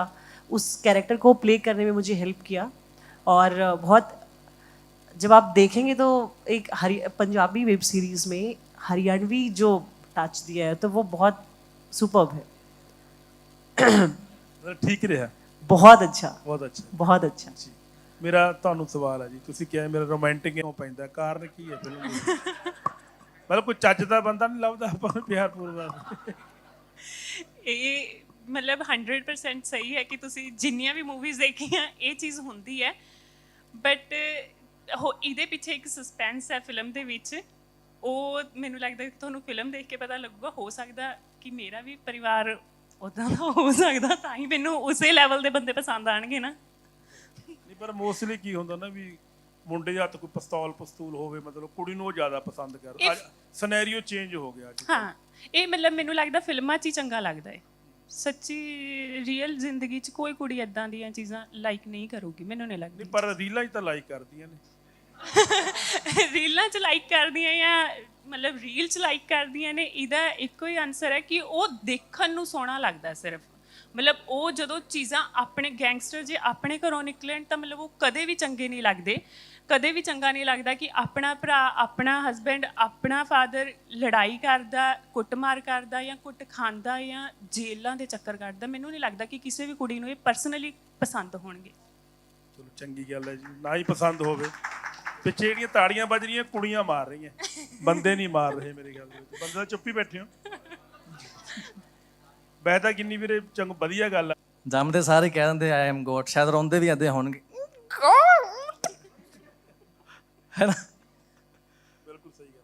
उस कैरेक्टर को प्ले करने में मुझे हेल्प किया और अ, बहुत जब आप देखेंगे तो एक हरि पंजाबी वेब सीरीज़ में हरियाणवी जो टच दिया है तो वो बहुत सुपर्ब है मतलब ठीक ਰਿਹਾ बहुत अच्छा ਬਹੁਤ ਅੱਛਾ बहुत अच्छा ਜੀ ਮੇਰਾ ਤੁਹਾਨੂੰ ਸਵਾਲ ਹੈ ਜੀ ਤੁਸੀਂ ਕਿਹਾ ਮੇਰਾ ਰੋਮਾਂਟਿਕ ਕਿਉਂ ਪੈਂਦਾ ਕਾਰਨ ਕੀ ਹੈ ਫਿਲਮ ਦੇ ਮਤਲਬ ਕੋਈ ਚੱਜ ਦਾ ਬੰਦਾ ਨਹੀਂ ਲੱਭਦਾ ਆਪਾਂ ਨੂੰ ਪਿਆਰ ਪੂਰਵਾ ਇਹ ਮਤਲਬ 100% ਸਹੀ ਹੈ ਕਿ ਤੁਸੀਂ ਜਿੰਨੀਆਂ ਵੀ ਮੂਵੀਜ਼ ਦੇਖੀਆਂ ਇਹ ਚੀਜ਼ ਹੁੰਦੀ ਹੈ। ਬਟ ਇਹਦੇ ਪਿੱਛੇ ਇੱਕ ਸਸਪੈਂਸ ਹੈ ਫਿਲਮ ਦੇ ਵਿੱਚ। ਉਹ ਮੈਨੂੰ ਲੱਗਦਾ ਕਿ ਤੁਹਾਨੂੰ ਫਿਲਮ ਦੇਖ ਕੇ ਪਤਾ ਲੱਗੂਗਾ ਹੋ ਸਕਦਾ ਕਿ ਮੇਰਾ ਵੀ ਪਰਿਵਾਰ ਉਦਾਂ ਦਾ ਹੋ ਸਕਦਾ ਤਾਂ ਹੀ ਮੈਨੂੰ ਉਸੇ ਲੈਵਲ ਦੇ ਬੰਦੇ ਪਸੰਦ ਆਣਗੇ ਨਾ। ਨਹੀਂ ਪਰ ਮੋਸਟਲੀ ਕੀ ਹੁੰਦਾ ਨਾ ਵੀ ਮੁੰਡੇ ਦੇ ਹੱਥ ਕੋਈ ਪਿਸਤੌਲ ਪਸਤੂਲ ਹੋਵੇ ਮਤਲਬ ਕੁੜੀ ਨੂੰ ਉਹ ਜ਼ਿਆਦਾ ਪਸੰਦ ਕਰ ਅੱਜ ਸਿਨੈਰੀਓ ਚੇਂਜ ਹੋ ਗਿਆ ਅੱਜ। ਹਾਂ ਇਹ ਮਤਲਬ ਮੈਨੂੰ ਲੱਗਦਾ ਫਿਲਮਾਂ 'ਚ ਹੀ ਚੰਗਾ ਲੱਗਦਾ ਹੈ। ਸੱਚੀ ਰੀਅਲ ਜ਼ਿੰਦਗੀ 'ਚ ਕੋਈ ਕੁੜੀ ਇਦਾਂ ਦੀਆਂ ਚੀਜ਼ਾਂ ਲਾਈਕ ਨਹੀਂ ਕਰੂਗੀ ਮੈਨੂੰ ਨਹੀਂ ਲੱਗਦੀ। ਨਹੀਂ ਪਰ ਰੀਲਾਂ 'ਚ ਤਾਂ ਲਾਈਕ ਕਰਦੀਆਂ ਨੇ। ਰੀਲਾਂ 'ਚ ਲਾਈਕ ਕਰਦੀਆਂ ਜਾਂ ਮਤਲਬ ਰੀਲ 'ਚ ਲਾਈਕ ਕਰਦੀਆਂ ਨੇ ਇਹਦਾ ਇੱਕੋ ਹੀ ਆਨਸਰ ਹੈ ਕਿ ਉਹ ਦੇਖਣ ਨੂੰ ਸੋਹਣਾ ਲੱਗਦਾ ਸਿਰਫ। ਮਤਲਬ ਉਹ ਜਦੋਂ ਚੀਜ਼ਾਂ ਆਪਣੇ ਗੈਂਗਸਟਰ ਜੇ ਆਪਣੇ ਘਰੋਂ ਨਿਕਲਣ ਤਾਂ ਮਤਲਬ ਉਹ ਕਦੇ ਵੀ ਚੰਗੇ ਨਹੀਂ ਲੱਗਦੇ। ਕਦੇ ਵੀ ਚੰਗਾ ਨਹੀਂ ਲੱਗਦਾ ਕਿ ਆਪਣਾ ਭਰਾ ਆਪਣਾ ਹਸਬੈਂਡ ਆਪਣਾ ਫਾਦਰ ਲੜਾਈ ਕਰਦਾ ਕੁੱਟਮਾਰ ਕਰਦਾ ਜਾਂ ਕੁੱਟ ਖਾਂਦਾ ਜਾਂ ਜੇਲਾਂ ਦੇ ਚੱਕਰ ਕੱਢਦਾ ਮੈਨੂੰ ਨਹੀਂ ਲੱਗਦਾ ਕਿ ਕਿਸੇ ਵੀ ਕੁੜੀ ਨੂੰ ਇਹ ਪਰਸਨਲੀ ਪਸੰਦ ਹੋਣਗੇ। ਚਲੋ ਚੰਗੀ ਗੱਲ ਹੈ ਜੀ। ਨਾ ਹੀ ਪਸੰਦ ਹੋਵੇ। ਪਿੱਛੇ ਜਿਹੜੀਆਂ ਤਾੜੀਆਂ ਵੱਜ ਰਹੀਆਂ ਕੁੜੀਆਂ ਮਾਰ ਰਹੀਆਂ। ਬੰਦੇ ਨਹੀਂ ਮਾਰ ਰਹੇ ਮੇਰੇ ਗੱਲ ਦੇ ਵਿੱਚ। ਬੰਦੇ ਤਾਂ ਚੁੱਪ ਹੀ ਬੈਠੇ ਹੋ। ਬਹਿ ਤਾਂ ਕਿੰਨੀ ਵੀਰੇ ਚੰਗ ਵਧੀਆ ਗੱਲ ਹੈ। ਜੰਮਦੇ ਸਾਰੇ ਕਹਿ ਦਿੰਦੇ ਆਈ ਐਮ ਗੋਡ ਸ਼ਾਇਦ ਰੋਂਦੇ ਵੀ ਆਦੇ ਹੋਣਗੇ। ਹੈ ਨਾ ਬਿਲਕੁਲ ਸਹੀ ਗੱਲ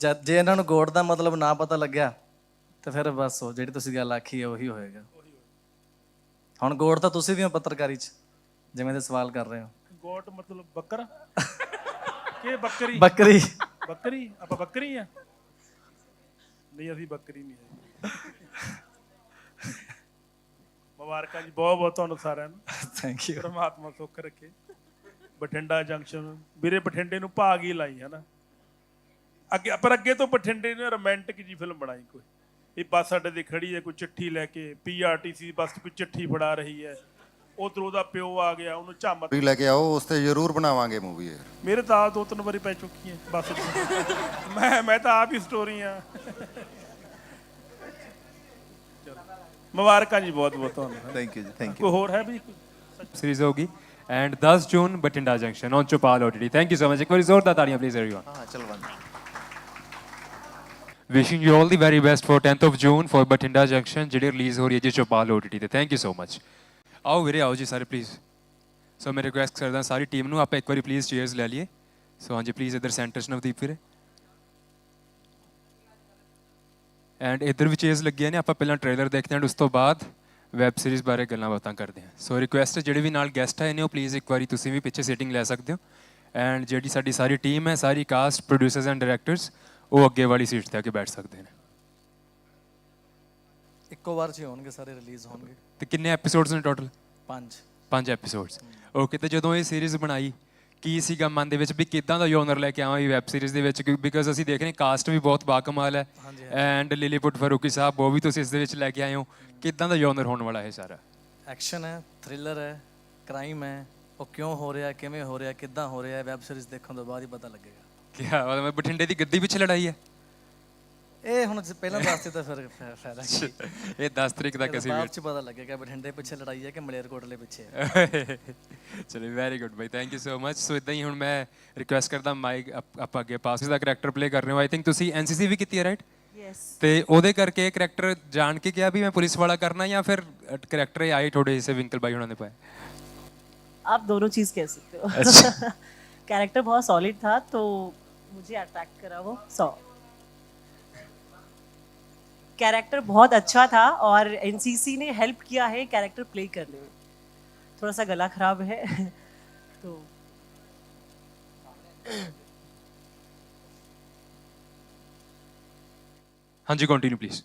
ਜਦ ਜੇ ਇਹਨਾਂ ਨੂੰ ਗੋਡ ਦਾ ਮਤਲਬ ਨਾ ਪਤਾ ਲੱਗਿਆ ਤੇ ਫਿਰ ਬਸ ਉਹ ਜਿਹੜੀ ਤੁਸੀਂ ਗੱਲ ਆਖੀ ਹੈ ਉਹੀ ਹੋਏਗਾ। ਹੁਣ ਗੋਡ ਤਾਂ ਤੁਸੀਂ ਵੀ ਹੋ ਪੱਤਰਕਾਰੀ 'ਚ ਜਿਵੇਂ ਦੇ ਸਵਾਲ ਕਰ ਰਹੇ ਹੋ। ਗੋਟ ਮਤਲਬ ਬੱਕਰਾ? ਕਿ ਬੱਕਰੀ? ਬੱਕਰੀ। ਬੱਕਰੀ? ਆਪਾਂ ਬੱਕਰੀ ਆ? ਨਹੀਂ ਅਸੀਂ ਬੱਕਰੀ ਨਹੀਂ ਹੈ ਮੁਬਾਰਕਾਂ ਜੀ ਬਹੁਤ ਬਹੁਤ ਤੁਹਾਨੂੰ ਸਾਰਿਆਂ ਨੂੰ। ਥੈਂਕ ਯੂ ਪਰਮਾਤਮਾ ਸੁੱਖ ਰੱਖੇ। ਬਠਿੰਡਾ ਜੰਕਸ਼ਨ ਵੀਰੇ ਬਠਿੰਡੇ ਨੂੰ ਭਾਗ ਹੀ ਲਾਈ ਹੈ ਨਾ ਅੱਗੇ ਪਰ ਅੱਗੇ ਤੋਂ ਬਠਿੰਡੇ ਨੇ ਰੋਮਾਂਟਿਕ ਜੀ ਫਿਲਮ ਬਣਾਈ ਕੋਈ। ਇਹ ਬੱਸ ਅੱਡੇ ਤੇ ਖੜੀ ਹੈ ਕੋਈ ਚਿੱਠੀ ਲੈ ਕੇ ਪੀਆਰਟੀਸੀ ਬੱਸ 'ਚ ਕੋਈ ਚਿੱਠੀ ਫੜਾ ਰਹੀ ਹੈ। ਉਧਰ ਉਹਦਾ ਪਿਓ ਆ ਗਿਆ ਉਹਨੂੰ ਝਾਮਤ ਵੀ ਲੈ ਕੇ ਆਓ ਉਸ ਤੇ ਜ਼ਰੂਰ ਬਣਾਵਾਂਗੇ ਮੂਵੀ ਇਹ। ਮੇਰੇ ਤਾਂ ਆਪ ਦੋ ਤਿੰਨ ਵਾਰੀ ਪੈ ਚੁੱਕੀ ਹੈ ਬੱਸ 'ਚ। ਮੈਂ ਮੈਂ ਤਾਂ ਆਪ ਹੀ ਸਟੋਰੀ ਆ ਮੁਬਾਰਕਾਂ ਜੀ ਬਹੁਤ ਬਹੁਤ ਤੁਹਾਨੂੰ। ਥੈਂਕ ਯੂ ਜੀ ਥੈਂਕ ਕੋਈ ਹੋਰ ਹੈ ਵੀ? ਸੀਰੀਜ਼ ਹੋਗੀ and 10 June Bathinda junction on Chaupal OTT thank you so much ਇੱਕ ਵਾਰੀ ਜ਼ੋਰਦਾਰ ਤਾੜੀਆਂ ਪਲੀਜ਼ एवरीवन ਹਾਂ ਚਲੋ ਬੰਦ wishing you all the very best for 10th of June for Batinda Junction ਜਿਹੜੀ ਰਿਲੀਜ਼ ਹੋ ਰਹੀ ਹੈ ਜੀ ਚੋਪਾਲ OTT ਤੇ ਥੈਂਕ ਯੂ ਸੋ ਮਚ ਆਓ ਵੀਰੇ ਆਓ ਜੀ ਸਾਰੇ ਪਲੀਜ਼ ਸੋ ਮੈਂ ਰਿਕੁਐਸਟ ਕਰਦਾ ਸਾਰੀ ਟੀਮ ਨੂੰ ਆਪਾਂ ਇੱਕ ਵਾਰੀ ਪਲੀਜ਼ ਚੀਅਰਸ ਲੈ ਲਈਏ ਸੋ ਹਾਂਜੀ ਪਲੀਜ਼ ਇਧਰ ਸੈਂਟਰ ਨਵਦੀਪ ਵੀਰੇ ਐਂਡ ਇਧਰ ਵੀ ਚੀਅਰਸ ਲੱਗੀਆਂ ਨੇ ਆਪਾਂ ਪਹਿਲਾਂ ਟ੍ਰੇਲਰ ਦੇਖਦੇ ਹਾਂ ਉਸ ਤੋਂ ਬਾਅਦ ਵੈਬ ਸੀਰੀਜ਼ ਬਾਰੇ ਗੱਲਾਂ ਬਾਤਾਂ ਕਰਦੇ ਹਾਂ। ਸੋ ਰਿਕੁਐਸਟ ਜਿਹੜੇ ਵੀ ਨਾਲ ਗੈਸਟ ਆਏ ਨੇ ਉਹ ਪਲੀਜ਼ ਇੱਕ ਵਾਰੀ ਤੁਸੀਂ ਵੀ ਪਿੱਛੇ ਸੀਟਿੰਗ ਲੈ ਸਕਦੇ ਹੋ। ਐਂਡ ਜਿਹੜੀ ਸਾਡੀ ਸਾਰੀ ਟੀਮ ਹੈ ਸਾਰੀ ਕਾਸਟ ਪ੍ਰੋਡਿਊਸਰਸ ਐਂਡ ਡਾਇਰੈਕਟਰਸ ਉਹ ਅੱਗੇ ਵਾਲੀ ਸੀਟ ਤੇ ਆ ਕੇ ਬੈਠ ਸਕਦੇ ਨੇ। ਇੱਕੋ ਵਾਰ 'ਚ ਹੀ ਹੋਣਗੇ ਸਾਰੇ ਰਿਲੀਜ਼ ਹੋਣਗੇ। ਤੇ ਕਿੰਨੇ ਐਪੀਸੋਡਸ ਨੇ ਟੋਟਲ ਪੰਜ। ਪੰਜ ਐਪੀਸੋਡਸ ਓਕੇ ਤੇ ਜਦੋਂ ਇਹ ਸੀਰੀਜ਼ ਬਣਾਈ ਕੀ ਸੀਗਾ ਮਨ ਦੇ ਵਿੱਚ ਵੀ ਕਿਦਾਂ ਦਾ ਯੋਨਰ ਲੈ ਕੇ ਆਵਾਂ ਇਹ ਵੈਬ ਸੀਰੀਜ਼ ਦੇ ਵਿੱਚ? ਬਿਕਾਜ਼ ਅਸੀਂ ਦੇਖ ਰਹੇ ਕਾਸਟ ਵੀ ਬਹੁਤ ਬਾਕਮਾਲ ਹੈ। ਐਂਡ ਲਿਲੀਪੁੱਟ ਫਰੂਕੀ ਸਾਹਿਬ ਉਹ ਵੀ ਤੁਸੀਂ ਇਸ ਦੇ ਵਿੱਚ ਲੈ ਕੇ ਆਏ ਹੋ। ਕਿਦਾਂ ਦਾ ਯੋਨਰ ਹੋਣ ਵਾਲਾ ਹੈ ਸਾਰਾ? ਐਕਸ਼ਨ ਹੈ ਥ੍ਰਿਲਰ ਹੈ ਕ੍ਰਾਈਮ ਹੈ ਉਹ ਕਿਉਂ ਹੋ ਰਿਹਾ ਕਿਵੇਂ ਹੋ ਰਿਹਾ ਕਿੱਦਾਂ ਹੋ ਰਿਹਾ ਵੈਬ ਸੀਰੀਜ਼ ਦੇਖਣ ਤੋਂ ਬਾਅਦ ਹੀ ਪਤਾ ਲੱਗੇਗਾ। ਕੀ ਮਤਲਬ ਬਠਿੰਡੇ ਦੀ ਗੱਦੀ ਪਿੱਛੇ ਲੜਾਈ ਹੈ। ਇਹ ਹੁਣ ਜੇ ਪਹਿਲਾਂ ਦੱਸਤੇ ਤਾਂ ਫਿਰ ਫਾ- ਫਾਇਦਾ ਕੀ ਇਹ 10 ਤਰੀਕ ਤੱਕ ਅਸੀਂ ਬਾਅਦ ਚ ਪਤਾ ਲੱਗੇਗਾ ਬਠਿੰਡੇ ਪਿੱਛੇ ਲੜਾਈ ਹੈ ਕਿ ਮਲੇਰਕੋਟਲੇ ਪਿੱਛੇ ਹੈ ਚਲੋ very good by thank you so much so ਇਦਾਂ ਹੀ ਹੁਣ ਮੈਂ ਰਿਕੁਐਸਟ ਕਰਦਾ ਮਾਈਕ ਆਪਾਂ ਅੱਗੇ ਪਾਸਿਸ ਦਾ ਕਰੈਕਟਰ ਪਲੇ ਕਰ ਰਹੇ ਹੋ ਆਈ ਥਿੰਕ ਤੁਸੀਂ ਐਨਸੀਸੀ ਵੀ ਕੀਤੀ ਹੈ ਰਾਈਟ यस ਤੇ ਉਹਦੇ ਕਰਕੇ ਕਰੈਕਟਰ ਜਾਣ ਕੇ ਕਿਹਾ ਵੀ ਮੈਂ ਪੁਲਿਸ ਵਾਲਾ ਕਰਨਾ ਜਾਂ ਫਿਰ ਕਰੈਕਟਰ ਹੀ ਆਏ ਥੋੜੇ ਜਿਸੇ ਵਿੰਕਲ ਬਾਈ ਉਹਨਾਂ ਨੇ ਪਾਏ आप दोनों चीज कह सकते हो अच्छा। कैरेक्टर बहुत सॉलिड था तो मुझे अट्रैक्ट करा वो सौ कैरेक्टर बहुत अच्छा था और एनसीसी ने हेल्प किया है कैरेक्टर प्ले करने में। थोड़ा सा गला खराब है। तो हाँ जी कंटिन्यू प्लीज़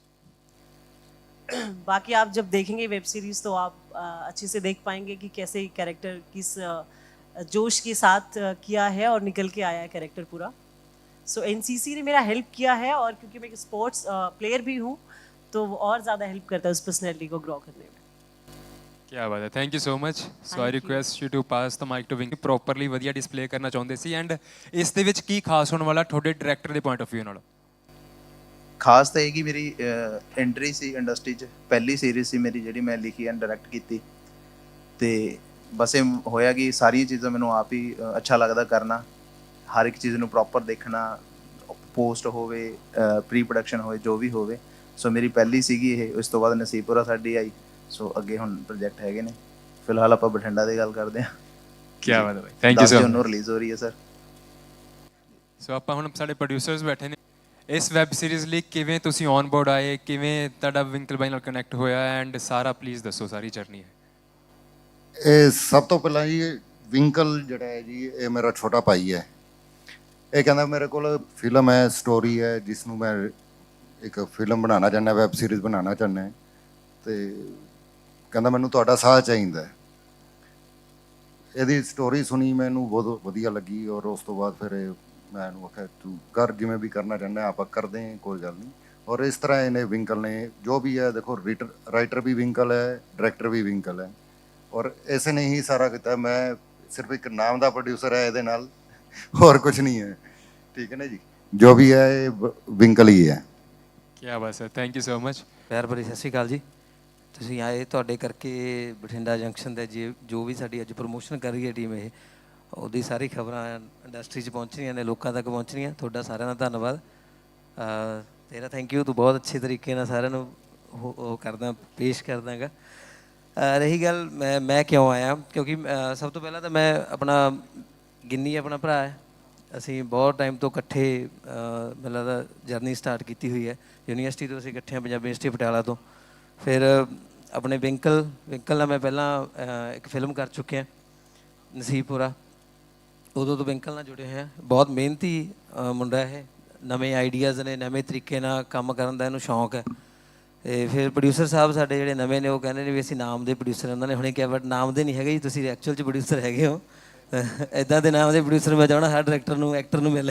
बाकी आप जब देखेंगे वेब सीरीज़ तो आप अच्छे से देख पाएँगे कि कैसे कैरेक्टर किस जोश के साथ किया है और निकल के आया है कैरेक्टर पूरा। सो एनसीसी ने मेरा हेल्प किया है और क्योंकि मैं एक स्पोर्ट्स प्लेयर भी हूँ तो वो और ज़्यादा हेल्प करता है उस पर्सनैलिटी को ग्रो करने में ਕੀ ਬਾਤ ਹੈ thank you so much so I Thank you. Request you to pass the mic to ਵਿੰਕ properly ਵਧੀਆ ਡਿਸਪਲੇ ਕਰਨਾ ਚਾਹੁੰਦੇ ਸੀ ਐਂਡ ਇਸ ਦੇ ਵਿੱਚ ਕੀ ਖਾਸ ਹੋਣ ਵਾਲਾ ਤੁਹਾਡੇ ਡਾਇਰੈਕਟਰ ਦੇ ਪੁਆਇੰਟ ਆਫ View ਨਾਲ ਖਾਸ ਤਾਂ ਇਹ ਕਿ ਮੇਰੀ ਐਂਟਰੀ ਸੀ ਇੰਡਸਟਰੀ 'ਚ ਪਹਿਲੀ ਸੀਰੀਜ਼ ਸੀ ਮੇਰੀ ਜਿਹੜੀ ਮੈਂ ਲਿਖੀ ਐਂਡ ਡਾਇਰੈਕਟ ਕੀਤੀ ਤੇ ਬਸ ਇਹ ਹੋਇਆ ਕਿ ਸਾਰੀਆਂ ਚੀਜ਼ਾਂ ਮੈਨੂੰ ਆਪ ਹੀ ਅ, ਅੱਛਾ ਲੱਗਦਾ ਕਰਨਾ ਹਰ ਇੱਕ ਚੀਜ਼ ਨੂੰ ਪ੍ਰੋਪਰ ਦੇਖਣਾ ਪੋਸਟ ਹੋਵੇ ਪ੍ਰੀ ਪ੍ਰੋਡਕਸ਼ਨ ਹੋਵੇ ਜੋ ਵੀ ਹੋਵੇ। ਸੋ ਮੇਰੀ ਪਹਿਲੀ ਸੀਗੀ ਇਹ ਉਸ ਤੋਂ ਬਾਅਦ ਨਸੀਬਪੁਰਾ ਸਾਡੀ ਆਈ। ਸੋ ਅੱਗੇ ਹੁਣ ਪ੍ਰੋਜੈਕਟ ਹੈਗੇ ਨੇ। ਫਿਲਹਾਲ ਆਪਾਂ ਬਠਿੰਡਾ ਦੀ ਗੱਲ ਕਰਦੇ ਹਾਂ। ਕੀ ਬਾਤ ਹੈ ਥੈਂਕ ਯੂ ਸੋ ਜੂਨ ਨੂੰ ਰਿਲੀਜ਼ ਹੋ ਰਹੀ ਹੈ ਸਰ ਸੋ ਆਪਾਂ ਹੁਣ ਸਾਡੇ ਪ੍ਰੋਡਿਊਸਰਸ ਬੈਠੇ ਨੇ। ਇਸ ਵੈਬ ਸੀਰੀਜ਼ ਲਈ ਕਿਵੇਂ ਤੁਸੀਂ ਔਨ ਬੋਰਡ ਆਏ ਕਿਵੇਂ ਤੁਹਾਡਾ ਵਿੰਕਲ ਬਾਈ ਨਾਲ ਕਨੈਕਟ ਹੋਇਆ ਐਂਡ ਸਾਰਾ ਪਲੀਜ਼ ਦੱਸੋ ਸਾਰੀ ਜਰਨੀ ਹੈ। ਇਹ ਸਭ ਤੋਂ ਪਹਿਲਾਂ ਜੀ ਇਹ ਵਿੰਕਲ ਜਿਹੜਾ ਹੈ ਜੀ ਇਹ ਮੇਰਾ ਛੋਟਾ ਭਾਈ ਹੈ। ਇਹ ਕਹਿੰਦਾ ਮੇਰੇ ਕੋਲ ਫਿਲਮ ਹੈ ਸਟੋਰੀ ਹੈ ਜਿਸ ਨੂੰ ਮੈਂ ਇੱਕ ਫਿਲਮ ਬਣਾਉਣਾ ਚਾਹੁੰਦਾ ਵੈਬ ਸੀਰੀਜ਼ ਬਣਾਉਣਾ ਚਾਹੁੰਦਾ ਤੇ ਕਹਿੰਦਾ ਮੈਨੂੰ ਤੁਹਾਡਾ ਸਾਥ ਚਾਹੀਦਾ ਇਹਦੀ ਸਟੋਰੀ ਸੁਣੀ ਮੈਨੂੰ ਬਹੁਤ ਵਧੀਆ ਲੱਗੀ ਔਰ ਉਸ ਤੋਂ ਬਾਅਦ ਫਿਰ ਮੈਂ ਇਹਨੂੰ ਆਖਿਆ, ਤੂੰ ਕਰ ਜਿਵੇਂ ਵੀ ਕਰਨਾ ਚਾਹੁੰਦਾ, ਆਪਾਂ ਕਰਦੇ ਹਾਂ, ਕੋਈ ਗੱਲ ਨਹੀਂ। ਔਰ ਇਸ ਤਰ੍ਹਾਂ ਇਹਨੇ ਵਿੰਕਲ ਨੇ ਜੋ ਵੀ ਹੈ, ਦੇਖੋ ਰਾਈਟਰ ਵੀ ਵਿੰਕਲ ਹੈ ਡਾਇਰੈਕਟਰ ਵੀ ਵਿੰਕਲ ਹੈ। ਔਰ ਇਸ ਨੇ ਹੀ ਸਾਰਾ ਕੀਤਾ। ਮੈਂ ਸਿਰਫ ਇੱਕ ਨਾਮ ਦਾ ਪ੍ਰੋਡਿਊਸਰ ਹੈ ਇਹਦੇ ਨਾਲ। ਹੋਰ ਕੁਝ ਨਹੀਂ ਹੈ। ਠੀਕ ਹੈ ਨਾ ਜੀ? ਜੋ ਵੀ ਹੈ ਇਹ ਵ- ਵਿੰਕਲ ਹੀ ਹੈ। ਕੀ ਬਾਤ ਹੈ ਥੈਂਕ ਯੂ ਸੋ ਮਚ ਪਿਆਰ ਭਰੀ ਸਤਿ ਸ਼੍ਰੀ ਅਕਾਲ ਜੀ। ਤੁਸੀਂ ਆਏ ਤੁਹਾਡੇ ਕਰਕੇ ਬਠਿੰਡਾ ਜੰਕਸ਼ਨ ਦੇ ਜੇ ਜੋ ਵੀ ਸਾਡੀ ਅੱਜ ਪ੍ਰੋਮੋਸ਼ਨ ਕਰ ਰਹੀ ਹੈ ਟੀਮ ਇਹ ਉਹਦੀ ਸਾਰੀ ਖਬਰਾਂ ਇੰਡਸਟਰੀ 'ਚ ਪਹੁੰਚ ਰਹੀਆਂ ਨੇ ਲੋਕਾਂ ਤੱਕ ਪਹੁੰਚ ਰਹੀਆਂ ਤੁਹਾਡਾ ਸਾਰਿਆਂ ਦਾ ਧੰਨਵਾਦ। ਅਹ ਤੇਰਾ ਥੈਂਕ ਯੂ ਤੂੰ ਬਹੁਤ ਅੱਛੇ ਤਰੀਕੇ ਨਾਲ ਸਾਰਿਆਂ ਨੂੰ ਉਹ ਉਹ ਕਰਦਾ ਪੇਸ਼ ਕਰਦਾਗਾ ਰਹੀ ਗੱਲ ਮੈਂ ਮੈਂ ਕਿਉਂ ਆਇਆ? ਕਿਉਂਕਿ ਅਹ ਸਭ ਤੋਂ ਪਹਿਲਾਂ ਤਾਂ ਮੈਂ ਆਪਣਾ ਗਿੰਨੀ ਆਪਣਾ ਭਰਾ ਹੈ। ਅਸੀਂ ਬਹੁਤ ਟਾਈਮ ਤੋਂ ਇਕੱਠੇ, ਅਹ, ਮੈਨੂੰ ਲੱਗਦਾ ਜਰਨੀ ਸਟਾਰਟ ਕੀਤੀ ਹੋਈ ਹੈ। ਯੂਨੀਵਰਸਿਟੀ ਤੋਂ ਅਸੀਂ ਇਕੱਠੇ ਹਾਂ, ਪੰਜਾਬੀ ਯੂਨੀਵਰਸਿਟੀ ਪਟਿਆਲਾ ਤੋਂ। ਫਿਰ, ਆਪਣੇ ਵਿੰਕਲ ਵਿੰਕਲ ਨਾਲ ਮੈਂ ਪਹਿਲਾਂ ਇੱਕ ਫਿਲਮ ਕਰ ਚੁੱਕਿਆ ਨਸੀਬਪੁਰਾ ਉਦੋਂ ਤੋਂ ਵਿੰਕਲ ਨਾਲ ਜੁੜੇ ਹੋਏ ਹਾਂ। ਬਹੁਤ ਮਿਹਨਤੀ ਮੁੰਡਾ ਹੈ ਨਵੇਂ ਆਈਡੀਆਜ਼ ਨੇ, ਨਵੇਂ ਤਰੀਕੇ ਨਾਲ ਕੰਮ ਕਰਨ ਦਾ ਇਹਨੂੰ ਸ਼ੌਂਕ ਹੈ। ਤੇ ਫਿਰ ਪ੍ਰੋਡਿਊਸਰ ਸਾਹਿਬ ਸਾਡੇ ਜਿਹੜੇ ਨਵੇਂ ਨੇ, ਉਹ ਕਹਿੰਦੇ ਨੇ ਵੀ ਅਸੀਂ ਨਾਮ ਦੇ ਪ੍ਰੋਡਿਊਸਰ ਉਹਨਾਂ ਨੇ ਹੁਣੇ ਕਿਹਾ ਬਟ ਨਾਮ ਦੇ ਨਹੀਂ ਹੈਗੇ ਜੀ, ਤੁਸੀਂ ਐਕਚੁਅਲ ਚ ਪ੍ਰੋਡਿਊਸਰ ਹੈਗੇ ਹੋ। ਇਦਾਂ ਦੇ ਨਾਮ ਦੇ ਪ੍ਰੋਡਿਊਸਰ ਮੈਂ ਚਾਹਣਾ ਹਰ ਡਾਇਰੈਕਟਰ ਨੂੰ ਐਕਟਰ ਨੂੰ ਮਿਲ।